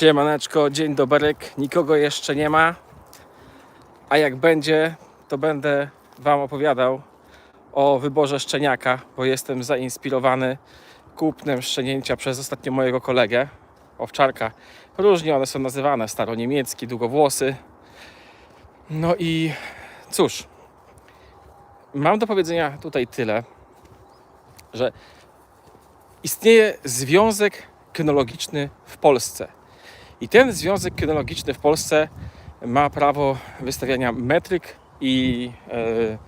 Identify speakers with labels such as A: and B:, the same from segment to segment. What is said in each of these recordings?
A: Siemaneczko, dzień doberek, nikogo jeszcze nie ma. A jak będzie, to będę Wam opowiadał o wyborze szczeniaka, bo jestem zainspirowany kupnem szczenięcia przez ostatnio mojego kolegę, owczarka. Różnie one są nazywane, staroniemiecki, długowłosy. No i cóż, mam do powiedzenia tutaj tyle, że istnieje związek kynologiczny w Polsce. I ten związek kynologiczny w Polsce ma prawo wystawiania metryk i e,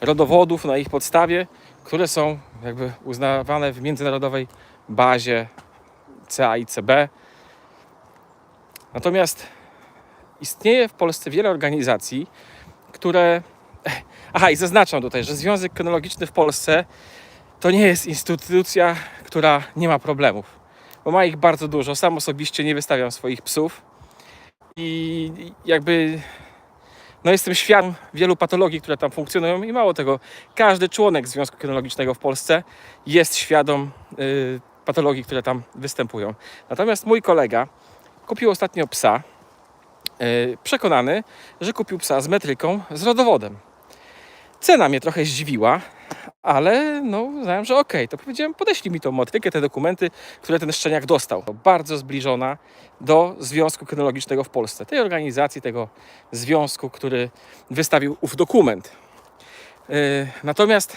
A: rodowodów na ich podstawie, które są jakby uznawane w międzynarodowej bazie CA i CB. Natomiast istnieje w Polsce wiele organizacji, które. Aha, i zaznaczam tutaj, że Związek Kynologiczny w Polsce to nie jest instytucja, która nie ma problemów, bo ma ich bardzo dużo. Sam osobiście nie wystawiam swoich psów i jakby no jestem świadom wielu patologii, które tam funkcjonują i mało tego, każdy członek Związku Kynologicznego w Polsce jest świadom y, patologii, które tam występują. Natomiast mój kolega kupił ostatnio psa, y, przekonany, że kupił psa z metryką, z rodowodem. Cena mnie trochę zdziwiła, ale no uznałem, że okej, to powiedziałem, podeślij mi tą metrykę, te dokumenty, które ten szczeniak dostał. Bardzo zbliżona do Związku Kynologicznego w Polsce, tej organizacji, tego związku, który wystawił ów dokument. Yy, Natomiast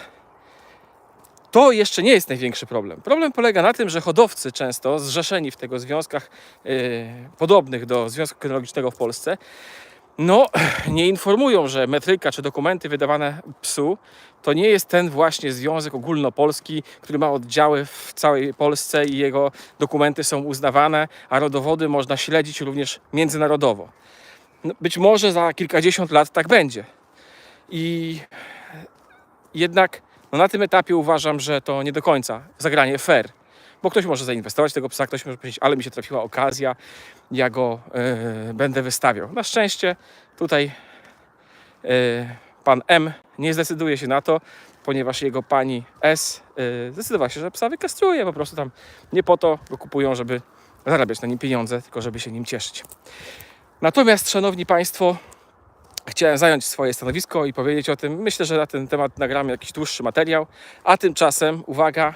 A: to jeszcze nie jest największy problem. Problem polega na tym, że hodowcy często zrzeszeni w tego związkach yy, podobnych do Związku Kynologicznego w Polsce, no, nie informują, że metryka czy dokumenty wydawane psu to nie jest ten właśnie związek ogólnopolski, który ma oddziały w całej Polsce i jego dokumenty są uznawane, a rodowody można śledzić również międzynarodowo. No, być może za kilkadziesiąt lat tak będzie. I jednak no na tym etapie uważam, że to nie do końca zagranie fair. Bo ktoś może zainwestować tego psa, ktoś może powiedzieć, ale mi się trafiła okazja, ja go e, będę wystawiał. Na szczęście tutaj e, pan M nie zdecyduje się na to, ponieważ jego pani S e, zdecydowała się, że psa wykastruje. Po prostu tam nie po to go kupują, żeby zarabiać na nim pieniądze, tylko żeby się nim cieszyć. Natomiast, szanowni państwo, chciałem zająć swoje stanowisko i powiedzieć o tym. Myślę, że na ten temat nagramy jakiś dłuższy materiał. A tymczasem, uwaga,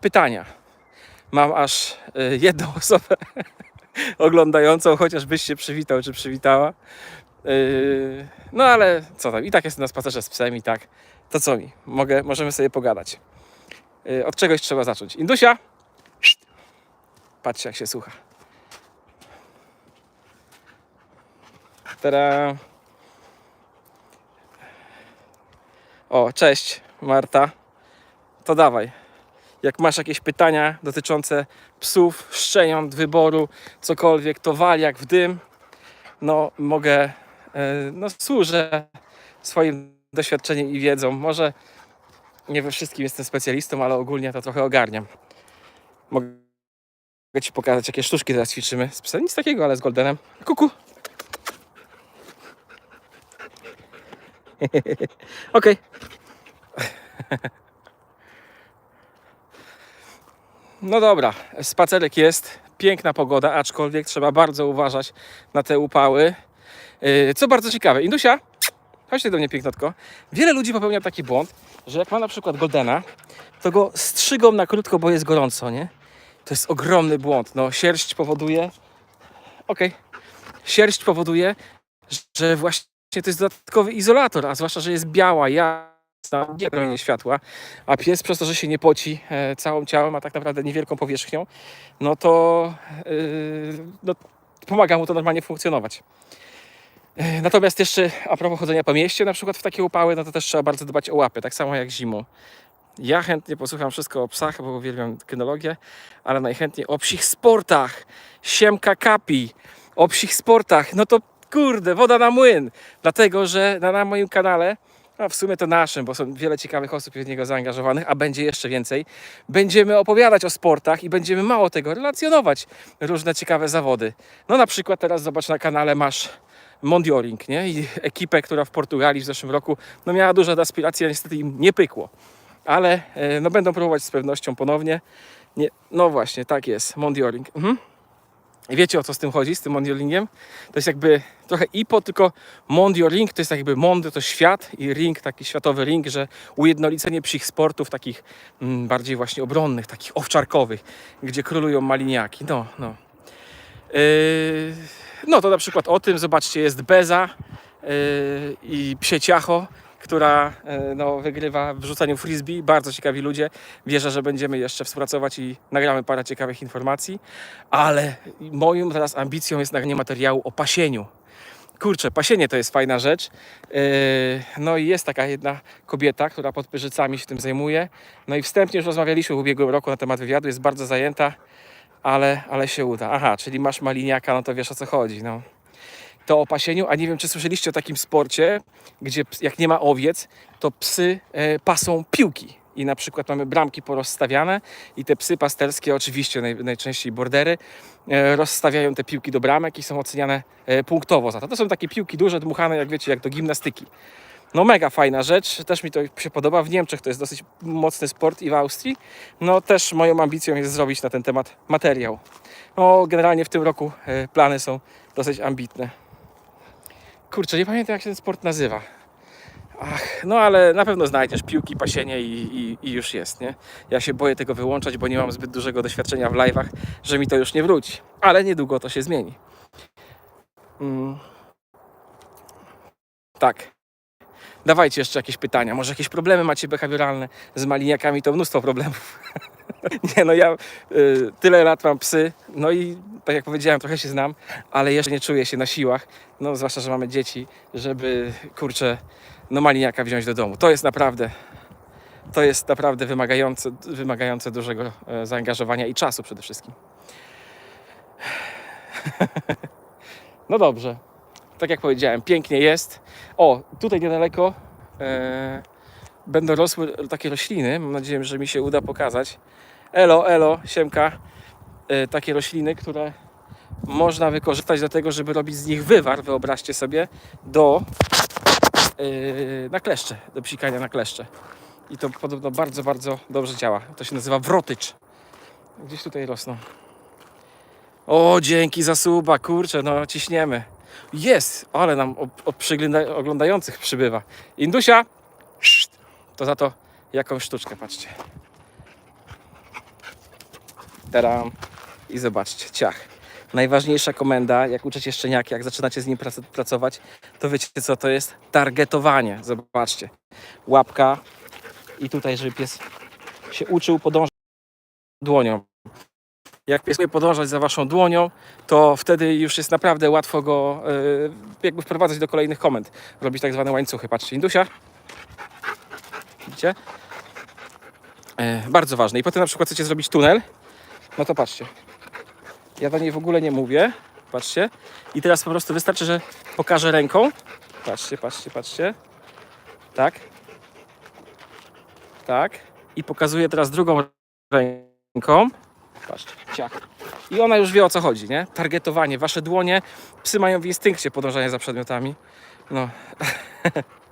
A: pytania. Mam aż y, jedną osobę oglądającą, chociażbyś się przywitał czy przywitała. Yy, No ale co tam, i tak jestem na spacerze z psem i tak. To co mi? Mogę, możemy sobie pogadać. Yy, Od czegoś trzeba zacząć. Indusia! Patrzcie jak się słucha. Teraz. O, cześć Marta. To dawaj. Jak masz jakieś pytania dotyczące psów, szczeniąt, wyboru, cokolwiek, to wal jak w dym. No, mogę, e, no służę swoim doświadczeniem i wiedzą. Może nie we wszystkim jestem specjalistą, ale ogólnie to trochę ogarniam. Mogę Ci pokazać, jakie sztuczki teraz ćwiczymy z psem. Nic takiego, ale z Goldenem. Kuku. Okej. No dobra, spacerek jest, piękna pogoda, aczkolwiek trzeba bardzo uważać na te upały. Yy, Co bardzo ciekawe, Indusia, chodź tutaj do mnie pięknotko. Wiele ludzi popełnia taki błąd, że jak ma na przykład Goldena, to go strzygą na krótko, bo jest gorąco, nie? To jest ogromny błąd. No, sierść powoduje. Okej. Sierść powoduje, że właśnie to jest dodatkowy izolator, a zwłaszcza, że jest biała, jasna, nie promienie światła, a pies przez to, że się nie poci e, całym ciałem, a tak naprawdę niewielką powierzchnią, no to yy, no, pomaga mu to normalnie funkcjonować. E, Natomiast jeszcze a propos chodzenia po mieście, na przykład w takie upały, no to też trzeba bardzo dbać o łapy, tak samo jak zimą. Ja chętnie posłucham wszystko o psach, bo uwielbiam kynologię, ale najchętniej o psich sportach. Siemka kapi. O psich sportach. No to kurde, woda na młyn. Dlatego, że na, na moim kanale, a w sumie to naszym, bo są wiele ciekawych osób w niego zaangażowanych, a będzie jeszcze więcej, będziemy opowiadać o sportach i będziemy mało tego relacjonować różne ciekawe zawody. No na przykład teraz zobacz na kanale masz Mondioring, nie? I ekipę, która w Portugalii w zeszłym roku no miała duże aspiracje, niestety im nie pykło ale e, no, będą próbować z pewnością ponownie. Nie, no właśnie, tak jest, Mondioring. Mhm. Wiecie o co z tym chodzi, z tym mondialingiem? To jest jakby trochę IPO, tylko mondialing to jest tak jakby mondo to świat i ring, taki światowy ring, że ujednolicenie psich sportów takich mm, bardziej właśnie obronnych, takich owczarkowych, gdzie królują maliniaki. No, no. Yy, no to na przykład o tym, zobaczcie, jest Beza yy, i Psie Ciacho, która yy, no, wygrywa w rzucaniu frisbee. Bardzo ciekawi ludzie. Wierzę, że będziemy jeszcze współpracować i nagramy parę ciekawych informacji. Ale moją teraz ambicją jest nagranie materiału o pasieniu. Kurczę, pasienie to jest fajna rzecz. Yy, No i jest taka jedna kobieta, która pod Pyrzycami się tym zajmuje. No i wstępnie już rozmawialiśmy w ubiegłym roku na temat wywiadu, jest bardzo zajęta, ale, ale się uda. Aha, czyli masz maliniaka, no to wiesz o co chodzi. No. To o pasieniu, a nie wiem czy słyszeliście o takim sporcie, gdzie jak nie ma owiec, to psy e, pasą piłki. I na przykład mamy bramki porozstawiane i te psy pasterskie, oczywiście naj, najczęściej bordery, e, rozstawiają te piłki do bramek i są oceniane e, punktowo za to. To są takie piłki duże, dmuchane, jak wiecie, jak do gimnastyki. No mega fajna rzecz, też mi to się podoba. W Niemczech to jest dosyć mocny sport i w Austrii. No też moją ambicją jest zrobić na ten temat materiał. No generalnie w tym roku plany są dosyć ambitne. Kurczę, nie pamiętam jak się ten sport nazywa. Ach, no ale na pewno znajdziesz piłki, pasienie i, i, i już jest, nie? Ja się boję tego wyłączać, bo nie mam zbyt dużego doświadczenia w live'ach, że mi to już nie wróci. Ale niedługo to się zmieni. Mm. Tak. Dawajcie jeszcze jakieś pytania. Może jakieś problemy macie behawioralne z maliniakami? To mnóstwo problemów. nie, no ja y, tyle lat mam psy, no i tak jak powiedziałem, trochę się znam, ale jeszcze nie czuję się na siłach, no zwłaszcza, że mamy dzieci, żeby, kurczę, no maliniaka wziąć do domu. To jest naprawdę, to jest naprawdę wymagające, wymagające dużego e, zaangażowania i czasu przede wszystkim. no dobrze. Tak jak powiedziałem, pięknie jest. O, tutaj niedaleko e, będą rosły takie rośliny. Mam nadzieję, że mi się uda pokazać. Elo, elo, siemka. E, takie rośliny, które można wykorzystać do tego, żeby robić z nich wywar, wyobraźcie sobie, do yy, na kleszcze, do psikania na kleszcze. I to podobno bardzo, bardzo dobrze działa. To się nazywa wrotycz. Gdzieś tutaj rosną. O, dzięki za suba, kurczę, no ciśniemy. Jest, ale nam od, oglądających przybywa. Indusia, to za to jakąś sztuczkę, patrzcie. Teram. I zobaczcie, ciach. Najważniejsza komenda, jak uczycie szczeniaki, jak zaczynacie z nim prac- pracować, to wiecie co to jest? Targetowanie. Zobaczcie. Łapka i tutaj, żeby pies się uczył podążać dłonią. Jak pies podążać za waszą dłonią, to wtedy już jest naprawdę łatwo go yy, jakby wprowadzać do kolejnych komend. Robić tak zwane łańcuchy. Patrzcie, Indusia. Widzicie? E, bardzo ważne. I potem na przykład chcecie zrobić tunel, no to patrzcie. Ja do niej w ogóle nie mówię. Patrzcie. I teraz po prostu wystarczy, że pokażę ręką. Patrzcie, patrzcie, patrzcie. Tak. Tak. I pokazuję teraz drugą ręką. Patrzcie, ciach. I ona już wie o co chodzi, nie? Targetowanie. Wasze dłonie, psy mają w instynkcie podążania za przedmiotami. No.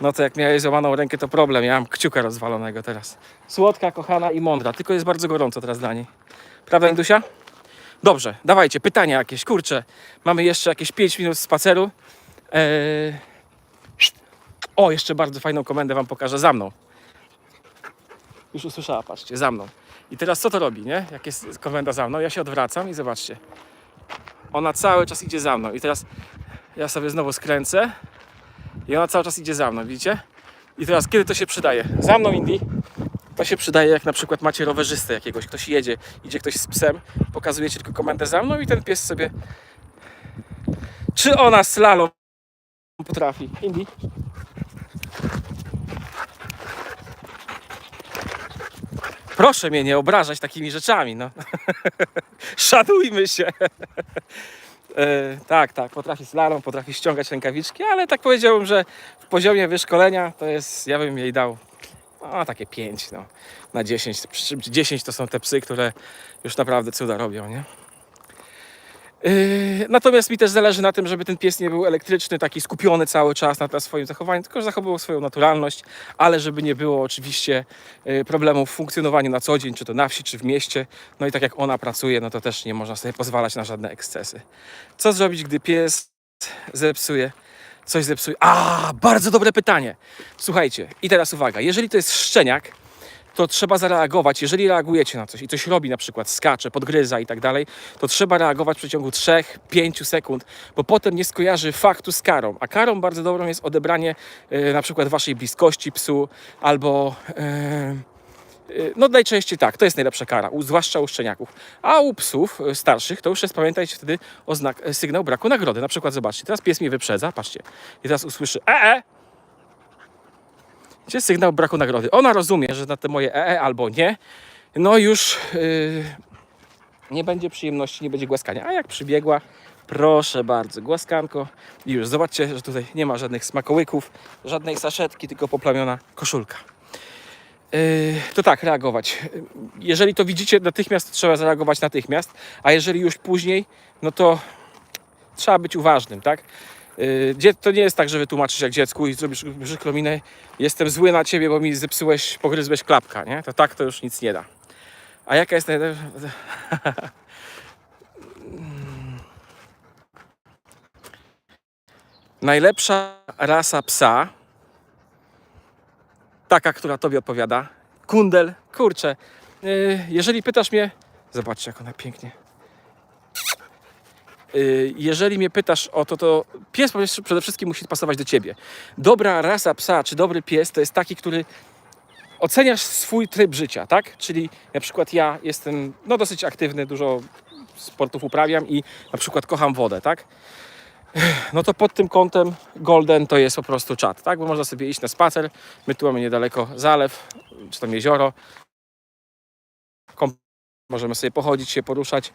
A: No to jak miałeś złamaną rękę, to problem. Ja mam kciuka rozwalonego teraz. Słodka, kochana i mądra. Tylko jest bardzo gorąco teraz dla niej. Prawda, Indusia? Dobrze, dawajcie, pytania jakieś, kurczę. Mamy jeszcze jakieś 5 minut spaceru. Eee... O, jeszcze bardzo fajną komendę Wam pokażę za mną. Już usłyszała, patrzcie, za mną. I teraz co to robi, nie? Jak jest komenda za mną, ja się odwracam i zobaczcie. Ona cały czas idzie za mną. I teraz ja sobie znowu skręcę i ona cały czas idzie za mną, widzicie? I teraz kiedy to się przydaje? Za mną, Indy. To się przydaje, jak na przykład macie rowerzystę jakiegoś, ktoś jedzie, idzie ktoś z psem, pokazujecie tylko komendę za mną i ten pies sobie... Czy ona slalom potrafi? Indy? Proszę mnie nie obrażać takimi rzeczami, no. Szanujmy się. E, tak, tak, potrafi slalom, potrafi ściągać rękawiczki, ale tak powiedziałbym, że w poziomie wyszkolenia to jest, ja bym jej dał no, takie 5 no, na 10. Przy czym 10 to są te psy, które już naprawdę cuda robią, nie? Yy, Natomiast mi też zależy na tym, żeby ten pies nie był elektryczny, taki skupiony cały czas na, swoim zachowaniu, tylko że zachowywał swoją naturalność, ale żeby nie było oczywiście yy, problemów w funkcjonowaniu na co dzień, czy to na wsi, czy w mieście. No i tak jak ona pracuje, no to też nie można sobie pozwalać na żadne ekscesy. Co zrobić, gdy pies zepsuje? Coś zepsuje. A, bardzo dobre pytanie. Słuchajcie, i teraz uwaga, jeżeli to jest szczeniak, to trzeba zareagować. Jeżeli reagujecie na coś i coś robi, na przykład skacze, podgryza i tak dalej, to trzeba reagować w przeciągu 3-5 sekund, bo potem nie skojarzy faktu z karą. A karą bardzo dobrą jest odebranie e, na przykład waszej bliskości psu albo. e, no najczęściej tak, to jest najlepsza kara, zwłaszcza u szczeniaków. A u psów starszych to już jest, pamiętajcie wtedy, oznak, sygnał braku nagrody. Na przykład zobaczcie, teraz pies mnie wyprzedza, patrzcie, i teraz usłyszy e, -e gdzie sygnał braku nagrody. Ona rozumie, że na te moje EE albo nie, no już yy, nie będzie przyjemności, nie będzie głaskania. A jak przybiegła, proszę bardzo, głaskanko i już zobaczcie, że tutaj nie ma żadnych smakołyków, żadnej saszetki, tylko poplamiona koszulka. Yy, to tak, reagować. Jeżeli to widzicie natychmiast, trzeba zareagować natychmiast, a jeżeli już później, no to trzeba być uważnym, tak? Dzie- To nie jest tak, że wytłumaczysz jak dziecku i zrobisz brzydką minę, jestem zły na ciebie, bo mi zepsułeś, pogryzłeś klapka, nie? To tak to już nic nie da. A jaka jest najlepsza... Najlepsza rasa psa, taka, która tobie odpowiada, kundel, kurczę, yy, jeżeli pytasz mnie, zobaczcie jak ona pięknie Y, jeżeli mnie pytasz o to, to pies przede wszystkim musi pasować do ciebie. Dobra rasa psa czy dobry pies to jest taki, który oceniasz swój tryb życia, tak? Czyli na przykład ja jestem no, dosyć aktywny, dużo sportów uprawiam i na przykład kocham wodę, tak? No to pod tym kątem Golden to jest po prostu czat, tak? Bo można sobie iść na spacer. My tu mamy niedaleko zalew, czy tam jezioro. Możemy sobie pochodzić, się poruszać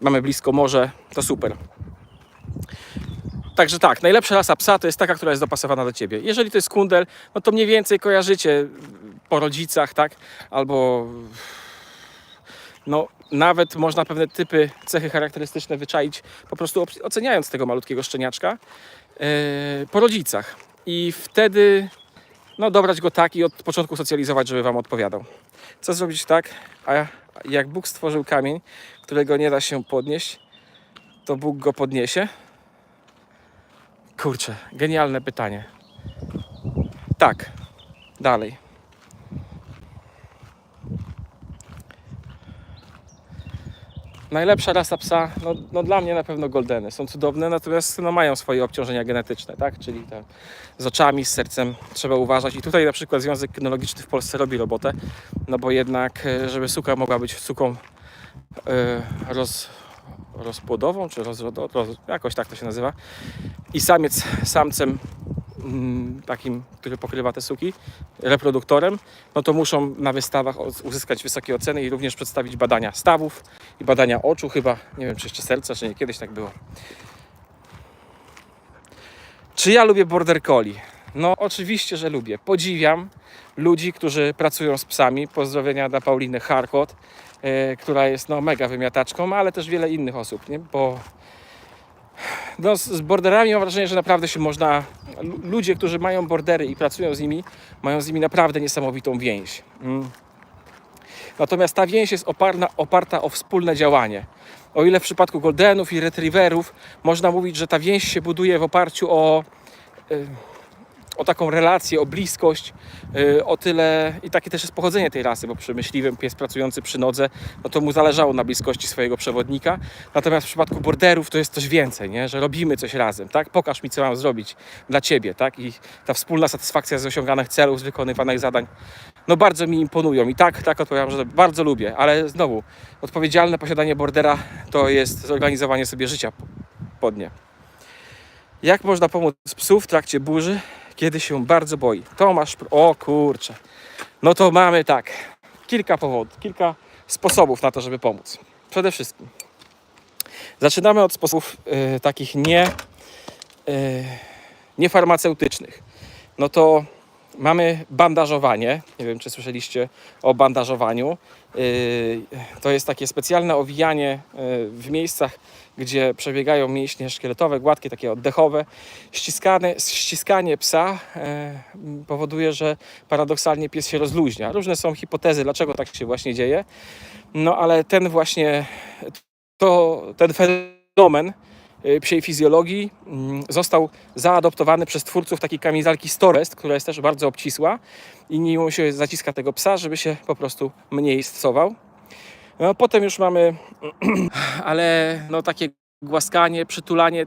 A: mamy blisko morze, to super. Także tak, najlepsza rasa psa to jest taka, która jest dopasowana do ciebie. Jeżeli to jest kundel, no to mniej więcej kojarzycie po rodzicach, tak? Albo no nawet można pewne typy, cechy charakterystyczne wyczaić, po prostu oceniając tego malutkiego szczeniaczka yy, po rodzicach. I wtedy no dobrać go tak i od początku socjalizować, żeby wam odpowiadał. Co zrobić tak, a jak Bóg stworzył kamień, którego nie da się podnieść, to Bóg go podniesie? Kurczę, genialne pytanie. Tak, dalej. Najlepsza rasa psa, no, no dla mnie na pewno goldeny. Są cudowne, natomiast no, mają swoje obciążenia genetyczne, tak? Czyli z oczami, z sercem trzeba uważać. I tutaj na przykład Związek Kynologiczny w Polsce robi robotę, no bo jednak, e, żeby suka mogła być suką e, roz, rozpłodową, czy rozrodo, roz, jakoś tak to się nazywa, i samiec samcem mm, takim, który pokrywa te suki, reproduktorem, no to muszą na wystawach uzyskać wysokie oceny i również przedstawić badania stawów i badania oczu chyba, nie wiem czy jeszcze serca, czy nie, kiedyś tak było. Czy ja lubię border collie? No oczywiście, że lubię. Podziwiam ludzi, którzy pracują z psami. Pozdrowienia dla Pauliny Harkot, e, która jest no, mega wymiataczką, ale też wiele innych osób, nie? bo no, z borderami mam wrażenie, że naprawdę się można. lu- Ludzie, którzy mają bordery i pracują z nimi, mają z nimi naprawdę niesamowitą więź. Mm. Natomiast ta więź jest oparna, oparta o wspólne działanie. O ile w przypadku goldenów i retrieverów można mówić, że ta więź się buduje w oparciu o, y, o taką relację, o bliskość, y, o tyle i takie też jest pochodzenie tej rasy, bo przy myśliwym pies pracujący przy nodze, no to mu zależało na bliskości swojego przewodnika. Natomiast w przypadku borderów to jest coś więcej, nie? że robimy coś razem, tak? Pokaż mi, co mam zrobić dla ciebie, tak? I ta wspólna satysfakcja z osiąganych celów, z wykonywanych zadań, no bardzo mi imponują. I tak, tak odpowiadam, że bardzo lubię, ale znowu, odpowiedzialne posiadanie bordera to jest zorganizowanie sobie życia pod nie. Jak można pomóc psu w trakcie burzy, kiedy się bardzo boi? Tomasz, o kurczę. No to mamy tak, kilka powodów, kilka sposobów na to, żeby pomóc. Przede wszystkim zaczynamy od sposobów y, takich nie, y, niefarmaceutycznych. No to Mamy bandażowanie. Nie wiem, czy słyszeliście o bandażowaniu. Yy, To jest takie specjalne owijanie yy, w miejscach, gdzie przebiegają mięśnie szkieletowe, gładkie, takie oddechowe. Ściskane, ściskanie psa yy, powoduje, że paradoksalnie pies się rozluźnia. Różne są hipotezy, dlaczego tak się właśnie dzieje. No ale ten właśnie, to, ten fenomen y, psiej fizjologii mm, został zaadoptowany przez twórców takiej kamizelki Storest, która jest też bardzo obcisła i nim się zaciska tego psa, żeby się po prostu mniej stosował. No, potem już mamy, ale no takie głaskanie, przytulanie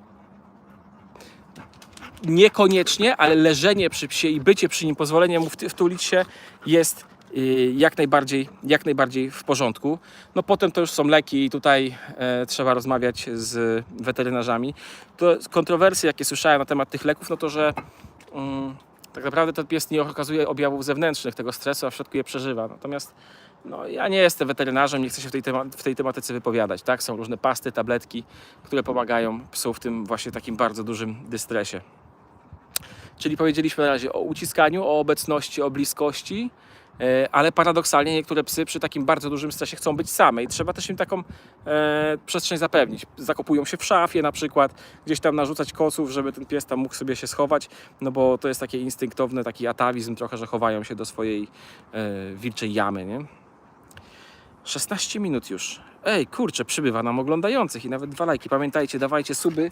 A: niekoniecznie, ale leżenie przy psie i bycie przy nim, pozwolenie mu wtulić się jest y, jak najbardziej, jak najbardziej w porządku. No potem to już są leki i tutaj e, trzeba rozmawiać z weterynarzami. To kontrowersje, jakie słyszałem na temat tych leków, no to, że mm, tak naprawdę ten pies nie okazuje objawów zewnętrznych tego stresu, a w środku je przeżywa. Natomiast no, ja nie jestem weterynarzem, nie chcę się w tej, w tej tematyce wypowiadać. Tak? Są różne pasty, tabletki, które pomagają psu w tym właśnie takim bardzo dużym dystresie. Czyli powiedzieliśmy na razie o uciskaniu, o obecności, o bliskości, ale paradoksalnie niektóre psy przy takim bardzo dużym stresie chcą być same i trzeba też im taką e, przestrzeń zapewnić. Zakopują się w szafie na przykład, gdzieś tam narzucać koców, żeby ten pies tam mógł sobie się schować, no bo to jest takie instynktowne, taki atawizm trochę, że chowają się do swojej e, wilczej jamy, nie? 16 minut już. Ej, kurczę, przybywa nam oglądających i nawet dwa lajki. Pamiętajcie, dawajcie suby,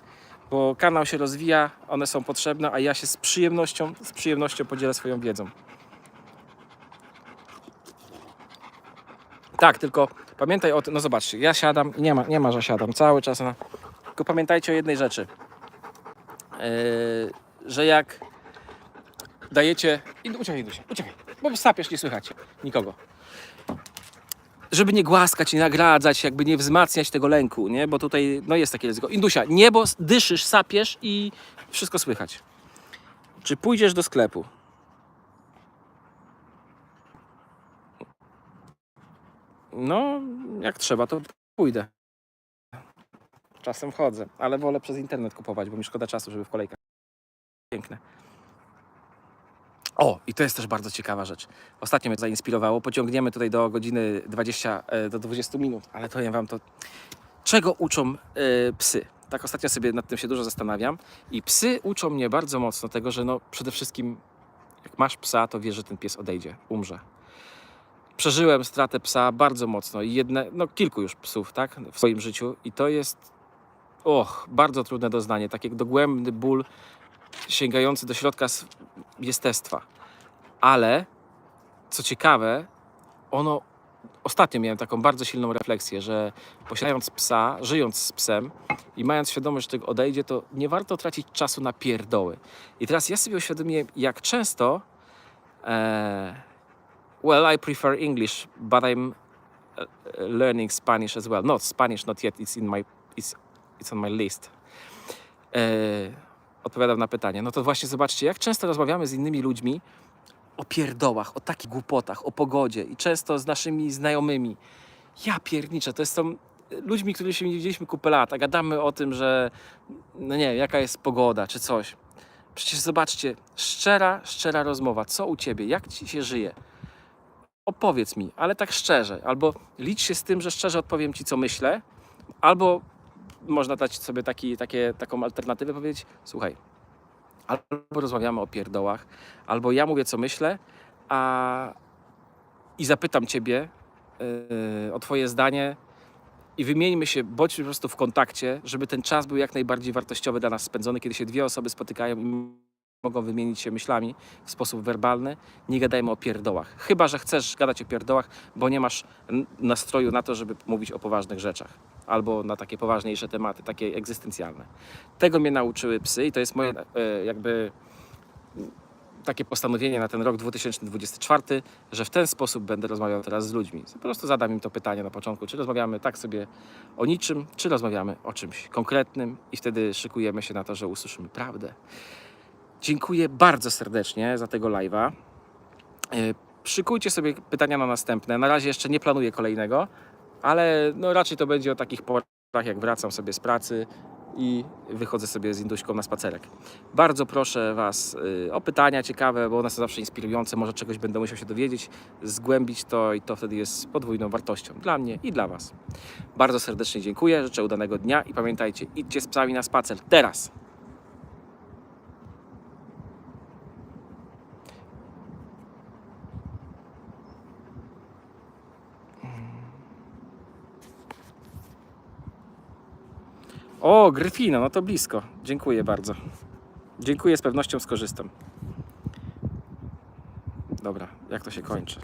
A: bo kanał się rozwija, one są potrzebne, a ja się z przyjemnością, z przyjemnością podzielę swoją wiedzą. Tak, tylko pamiętaj o tym, no zobaczcie, ja siadam i nie ma, nie ma, że siadam cały czas na... Tylko pamiętajcie o jednej rzeczy, yy, że jak dajecie... Uciekaj, Dusia, uciekaj, bo sapiesz, nie słychać nikogo żeby nie głaskać, nie nagradzać, jakby nie wzmacniać tego lęku, nie? Bo tutaj no jest takie ryzyko. Indusia, nie, bo dyszysz, sapiesz i wszystko słychać. Czy pójdziesz do sklepu? No, jak trzeba, to pójdę. Czasem chodzę, ale wolę przez internet kupować, bo mi szkoda czasu, żeby w kolejkach. Piękne. O, i to jest też bardzo ciekawa rzecz. Ostatnio mnie zainspirowało. Pociągniemy tutaj do godziny 20 e, do 20 minut, ale powiem wam to. Czego uczą e, psy? Tak ostatnio sobie nad tym się dużo zastanawiam. I psy uczą mnie bardzo mocno tego, że no przede wszystkim jak masz psa, to wiesz, że ten pies odejdzie, umrze. Przeżyłem stratę psa bardzo mocno i jedne, no kilku już psów, tak, w swoim życiu i to jest, och, bardzo trudne doznanie, taki dogłębny ból sięgający do środka jestestwa. Ale co ciekawe, ono ostatnio miałem taką bardzo silną refleksję, że posiadając psa, żyjąc z psem i mając świadomość, że tego odejdzie, to nie warto tracić czasu na pierdoły. I teraz ja sobie uświadomiłem, jak często e, well, I prefer English, but I'm e, e, learning Spanish as well. Not Spanish, not yet. It's in my, it's, it's on my list. E, odpowiadam na pytanie. No to właśnie zobaczcie, jak często rozmawiamy z innymi ludźmi o pierdołach, o takich głupotach, o pogodzie i często z naszymi znajomymi. Ja pierniczę, to są ludźmi, którymi się nie widzieliśmy kupę lat, a gadamy o tym, że no nie, jaka jest pogoda czy coś. Przecież zobaczcie, szczera, szczera rozmowa. Co u ciebie? Jak ci się żyje? Opowiedz mi, ale tak szczerze. Albo licz się z tym, że szczerze odpowiem ci, co myślę, albo można dać sobie taki, takie, taką alternatywę, powiedzieć, słuchaj, albo rozmawiamy o pierdołach, albo ja mówię, co myślę, a i zapytam ciebie yy, o twoje zdanie i wymieńmy się, bądźmy po prostu w kontakcie, żeby ten czas był jak najbardziej wartościowy dla nas spędzony, kiedy się dwie osoby spotykają i mogą wymienić się myślami w sposób werbalny. Nie gadajmy o pierdołach. Chyba, że chcesz gadać o pierdołach, bo nie masz nastroju na to, żeby mówić o poważnych rzeczach albo na takie poważniejsze tematy, takie egzystencjalne. Tego mnie nauczyły psy i to jest moje e, jakby takie postanowienie na ten rok 2024, że w ten sposób będę rozmawiał teraz z ludźmi. Po prostu zadam im to pytanie na początku, czy rozmawiamy tak sobie o niczym, czy rozmawiamy o czymś konkretnym i wtedy szykujemy się na to, że usłyszymy prawdę. Dziękuję bardzo serdecznie za tego live'a. E, Szykujcie sobie pytania na następne. Na razie jeszcze nie planuję kolejnego, ale no raczej to będzie o takich porach, jak wracam sobie z pracy i wychodzę sobie z Induśką na spacerek. Bardzo proszę Was y, o pytania ciekawe, bo one są zawsze inspirujące. Może czegoś będę musiał się dowiedzieć, zgłębić to i to wtedy jest podwójną wartością dla mnie i dla Was. Bardzo serdecznie dziękuję, życzę udanego dnia i pamiętajcie, idźcie z psami na spacer teraz. O, Gryfino, no to blisko. Dziękuję bardzo. Dziękuję, z pewnością skorzystam. Dobra, jak to się kończy?